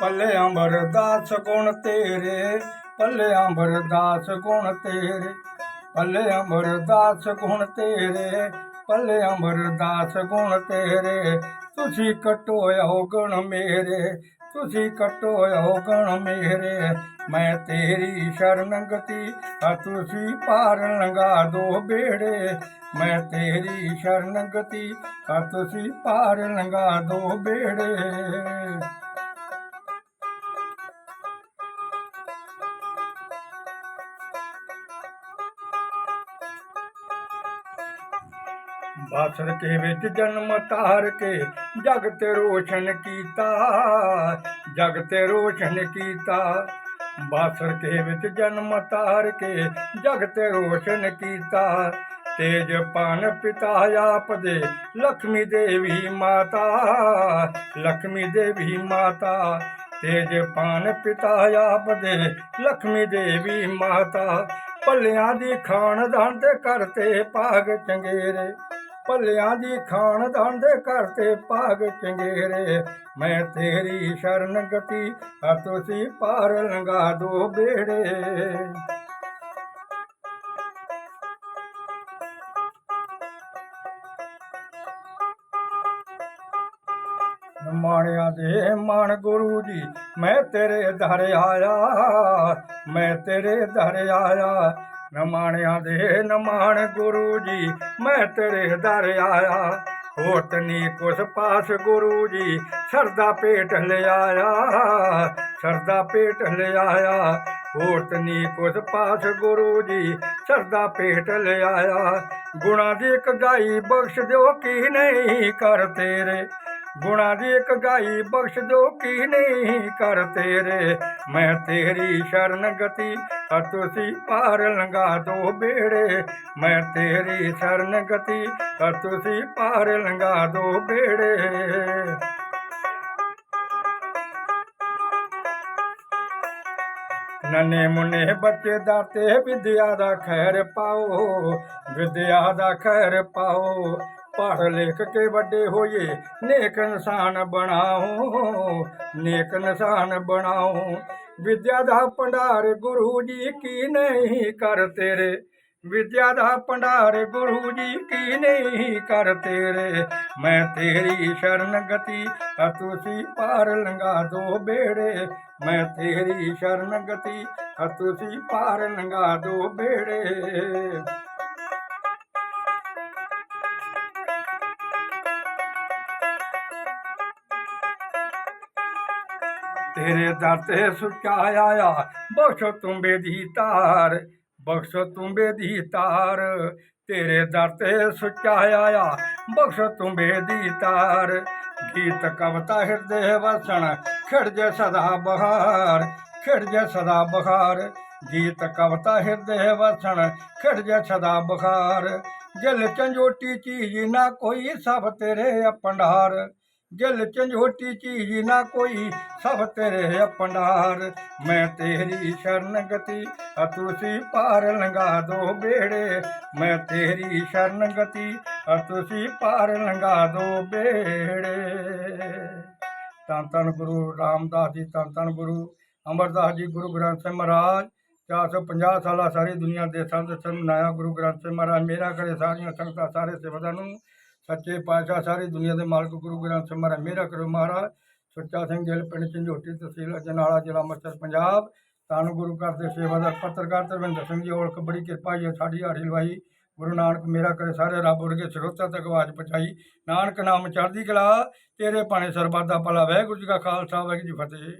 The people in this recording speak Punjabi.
ਪੱਲੇ ਅਮਰਦਾਸ ਗੁਣ ਤੇਰੇ, ਪੱਲੇ ਅੰਬਰਦਾਸ ਗੁਣ ਤੇਰੇ, ਪੱਲੇ ਅਮਰਦਾਸ ਗੁਣ ਤੇਰੇ, ਪੱਲੇ ਅਮਰਦਾਸ ਗੁਣ ਤੇਰੇ। ਤੁਸੀਂ ਕਟੋ ਗੁਣ ਮੇਰੇ, ਤੁਸੀਂ ਕਟੋ ਗੁਣ ਮੇਰੇ। ਮੈਂ ਤੇਰੀ ਸ਼ਰਨਗਤੀ ਆ ਤੁਸੀਂ ਪਾਰ ਲੰਗਾ ਦੋ ਬੇੜੇ। ਮੈਂ ਤੇਰੀ ਸ਼ਰਨਗਤੀ ਆ ਤੁਸੀਂ ਪਾਰ ਲੰਘਾ ਦੋ ਬੇੜੇ। ਬਾਸਰ ਕੇ ਵਿੱਚ ਜਨਮ ਤਾਰ ਕੇ ਜਗਤ ਰੋਸ਼ਨ ਕੀਤਾ, ਜਗਤ ਰੋਸ਼ਨ ਕੀਤਾ। ਬਾਸਰ ਕੇ ਵਿੱਚ ਜਨਮ ਤਾਰ ਕੇ ਜਗਤ ਰੋਸ਼ਨ ਕੀਤਾ। ਤੇਜ ਪਾਨ ਪਿਤਾ ਆਪ ਦੇ ਲక్ష్ਮੀ ਦੇਵੀ ਮਾਤਾ ਲక్ష్ਮੀ ਦੇਵੀ ਮਾਤਾ। ਤੇਜ ਪਾਨ ਪਿਤਾ ਆਪ ਦੇ ਲక్ష్ਮੀ ਦੇਵੀ ਮਾਤਾ। ਪੱਲਿਆਂ ਦੀ ਖਾਣ ਦਾਨ ਤੇ ਕਰਤੇ ਪਾਗ ਚੰਗੇਰੇ। ਭੱਲਿਆਂ ਦੀ ਖਾਨਦਾਨ ਦੇ ਘਰ ਤੇ ਭਾਗ ਚੰਗੇਰੇ, ਮੈਂ ਤੇਰੀ ਸ਼ਰਨਗਤੀ ਆ, ਤੁਸੀਂ ਪਾਰ ਲੰਗਾ ਦੋ ਬੇੜੇ। ਮਾਣਿਆ ਦੇ ਮਨ ਗੁਰੂ ਜੀ, ਮੈਂ ਤੇਰੇ ਦਰ ਆਇਆ, ਮੈਂ ਤੇਰੇ ਦਰ ਆਇਆ ਨਮਾਣਿਆ ਦੇ ਨਮਾਣ ਗੁਰੂ ਜੀ, ਮੈਂ ਤੇਰੇ ਦਰ ਆਇਆ। ਹੋਤ ਨੀ ਕੁਸ ਪਾਸ ਗੁਰੂ ਜੀ, ਸਰਦਾ ਪੇਟ ਲਿਆਇਆ। ਸਰਦਾ ਪੇਟ ਲਿਆਇਆ, ਹੋਤ ਨੀ ਕੁਸ ਪਾਸ ਗੁਰੂ ਜੀ, ਸਰਦਾ ਪੇਟ ਲਿਆਇਆ। ਗੁਣਾ ਦੀ ਇੱਕ ਗਾਈ ਬਖਸ਼ ਦਿਓ ਕੀ ਨਹੀਂ ਕਰ ਤੇਰੇ। ਗੁਣਾ ਦੀ ਇੱਕ ਗਾਈ ਬਖਸ਼ ਦਿਓ ਕੀ ਨਹੀਂ ਕਰ ਤੇਰੇ। ਮੈਂ ਤੇਰੀ ਸ਼ਰਨ ਗਤੀ ਆ ਤੁਸੀਂ ਪਾਰ ਲੰਘਾ ਦੋ ਬੇੜੇ, ਮੈਂ ਤੇਰੀ ਸਰਨ ਗਤੀ। ਆ ਤੁਸੀਂ ਪਾਰ ਲੰਘਾ ਦੋ ਬੇੜੇ। ਨਨੇ ਮੁੰਨੇ ਬੱਚੇ ਦਾ ਤੇ ਵਿਦਿਆ ਦਾ ਖੈਰ ਪਾਓ, ਵਿਦਿਆ ਦਾ ਖੈਰ ਪਾਓ। ਪੜ੍ਹ ਲਿਖ ਕੇ ਵੱਡੇ ਹੋਏ ਨੇਕ ਇਨਸਾਨ ਬਣਾਓ, ਨੇਕ ਇਨਸਾਨ ਬਣਾਓ। ਵਿਦਿਆ ਦਾ ਭੰਡਾਰ ਗੁਰੂ ਜੀ ਕੀ ਨਹੀਂ ਕਰ ਤੇਰੇ। ਵਿਦਿਆ ਦਾ ਭੰਡਾਰ ਗੁਰੂ ਜੀ ਕੀ ਨਹੀਂ ਕਰ ਤੇਰੇ। ਮੈਂ ਤੇਰੀ ਸ਼ਰਨਗਤੀ ਆ ਤੁਸੀਂ ਪਾਰ ਲੰਘਾ ਦੋ ਬੇੜੇ। ਮੈਂ ਤੇਰੀ ਸ਼ਰਨਗਤੀ ਆ ਤੁਸੀਂ ਪਾਰ ਲੰਘਾ ਦੋ ਬੇੜੇ। ਤੇਰੇ ਦਰ ਤੇ ਸੁੱਚਾ ਆਇਆ ਬਖਸ਼ੋ ਤੁੰਬੇ ਦੀ ਤਾਰ, ਬਖਸ਼ੋ ਤੁੰਬੇ ਦੀ ਤਾਰ, ਤੇਰੇ ਦਰ ਤੇ ਸੁੱਚਾ ਆਇਆ ਬਖਸ਼ ਤੁੰਬੇ ਦੀ ਤਾਰ, ਗੀਤ ਕਵਤਾ ਹਿਰਦੇ ਵਸਣ, ਖਿੜ ਜੇ ਸਦਾ ਬਹਾਰ, ਖਿੜ ਜੇ ਸਦਾ ਬਹਾਰ। ਗੀਤ ਕਵਤਾ ਹਿਰਦੇ ਵਸਣ, ਖਿੜ ਜੇ ਸਦਾ ਬਹਾਰ। ਜਲ ਚੰਜੋਟੀ ਚੀਜ਼ ਨਾ ਕੋਈ, ਸਭ ਤੇਰੇ ਆਪਣਾਰ ਗਿਲ ਝੰਜੋਟੀ ਚੀਜ਼ ਨਾ ਕੋਈ, ਸਭ ਤੇਰੇ ਅਪਨਾਰ ਮੈਂ ਤੇਰੀ ਸ਼ਰਨਗਤੀ ਆ ਤੁਸੀਂ ਪਾਰ ਲੰਘਾ ਦੋ ਬੇੜੇ। ਮੈਂ ਤੇਰੀ ਸ਼ਰਨਗਤੀ ਆ ਤੁਸੀਂ ਪਾਰ ਲੰਘਾ ਦੋ ਬੇੜੇ। ਧੰਨ ਧੰਨ ਗੁਰੂ ਰਾਮਦਾਸ ਜੀ, ਧੰਨ ਧੰਨ ਗੁਰੂ ਅਮਰਦਾਸ ਜੀ, ਗੁਰੂ ਗ੍ਰੰਥ ਸਾਹਿਬ ਮਹਾਰਾਜ। 450 ਸਾਲਾ ਸਾਰੀ ਦੁਨੀਆ ਦੇ ਸੰਤ ਸੰਤ ਮਨਾਇਆ ਗੁਰੂ ਗ੍ਰੰਥ ਸਾਹਿਬ ਮਹਾਰਾਜ। ਮੇਰਾ ਕਰੇ ਸਾਰੀਆਂ ਸੰਗਤਾਂ, ਸਾਰੇ ਸੇਵਕਾਂ ਨੂੰ ਸੱਚੇ ਪਾਤਸ਼ਾਹ ਸਾਰੀ ਦੁਨੀਆ ਦੇ ਮਾਲਕ ਗੁਰੂ ਗ੍ਰੰਥ ਮਹਾਰਾਜ, ਮੇਰਾ ਕਰੋ ਮਹਾਰਾਜ। ਸੁੱਚਾ ਸਿੰਘ ਗਿੱਲ, ਪਿੰਡ ਝੰਜੋਟੀ ਤਹਿਸੀਲ ਅਜਨਾਲਾ, ਜ਼ਿਲ੍ਹਾ ਅੰਮ੍ਰਿਤਸਰ, ਪੰਜਾਬ। ਧੰਨ ਗੁਰੂ ਘਰ ਦੇ ਸੇਵਾਦਾਰ ਪੱਤਰਕਾਰ ਧਰਮਿੰਦਰ ਸਿੰਘ ਜੀ, ਔਲਖ ਬੜੀ ਕਿਰਪਾ ਜੀ, ਸਾਡੀ ਹਾੜੀ ਲਵਾਈ। ਗੁਰੂ ਨਾਨਕ ਮੇਰਾ ਕਰੇ ਸਾਰੇ ਰੱਬ ਵਰਗੇ ਸਰੋਤਾਂ ਤੱਕ ਆਵਾਜ਼ ਪਹੁੰਚਾਈ। ਨਾਨਕ ਨਾਮ ਚੜ੍ਹਦੀ ਕਲਾ, ਤੇਰੇ ਪਾਣੇ ਸਰਬੱਤ ਦਾ ਭਲਾ। ਵਾਹਿਗੁਰੂ ਜੀ ਕਾ ਖਾਲਸਾ, ਵਾਹਿਗੁਰੂ ਜੀ ਫਤਿਹ।